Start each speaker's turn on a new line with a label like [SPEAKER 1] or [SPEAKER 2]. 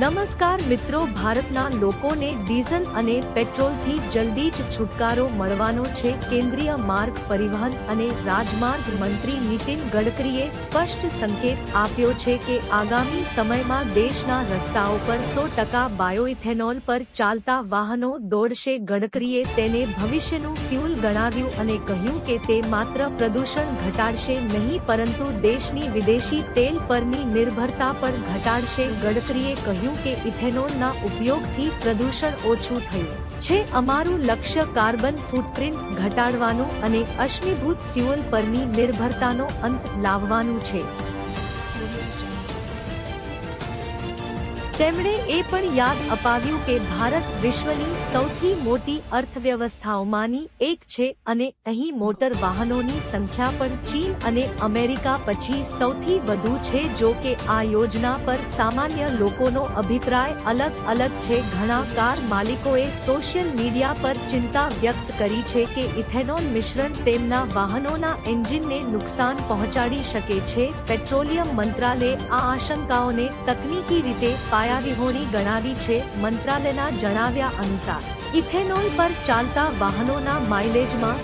[SPEAKER 1] નમસ્કાર મિત્રો, ભારતના લોકોને ડીઝલ અને પેટ્રોલથી જલ્દી જ છુટકારો મળવાનો છે. કેન્દ્રીય માર્ગ પરિવહન અને રાજમાર્ગ મંત્રી નીતિન ગડકરીએ સ્પષ્ટ સંકેત આપ્યો છે કે આગામી સમયમાં દેશના રસ્તાઓ પર સો ટકા બાયોઇથેનોલ પર ચાલતા વાહનો દોડશે. ગડકરીએ તેને ભવિષ્યનું ફ્યુલ ગણાવ્યું અને કહ્યું કે તે માત્ર પ્રદૂષણ ઘટાડશે નહીં, પરંતુ દેશની વિદેશી તેલ પરની નિર્ભરતા પણ ઘટાડશે. ગડકરીએ કહ્યું કે ઇથેનોલના ઉપયોગથી પ્રદૂષણ ઓછું થયું છે. અમારું લક્ષ્ય કાર્બન ફૂટપ્રિન્ટ ઘટાડવાનું અને અશ્મિભૂત ફ્યુઅલ પરની નિર્ભરતાનો અંત લાવવાનું છે. તેમણે એ પણ યાદ અપાવ્યું કે ભારત વિશ્વની સૌથી મોટી અર્થવ્યવસ્થાઓમાંની એક છે અને અહીં મોટર વાહનોની સંખ્યા પણ ચીન અને અમેરિકા પછી સૌથી વધુ છે જો કે આ યોજના પર સામાન્ય લોકોનો અભિપ્રાય અલગ અલગ છે. ઘણા કાર માલિકોએ સોશિયલ મીડિયા પર ચિંતા વ્યક્ત કરી છે કે ઇથેનોલ મિશ્રણ તેમના વાહનોના એન્જિનને નુકસાન પહોંચાડી શકે છે. પેટ્રોલિયમ મંત્રાલયે આ આશંકાઓને તકનીકી રીતે પાયાવિહોણી ગણાવી છે મંત્રાલયના જણાવ્યા અનુસાર. ઇથેનોલ પર ચાલતા વાહનોના માઇલેજમાં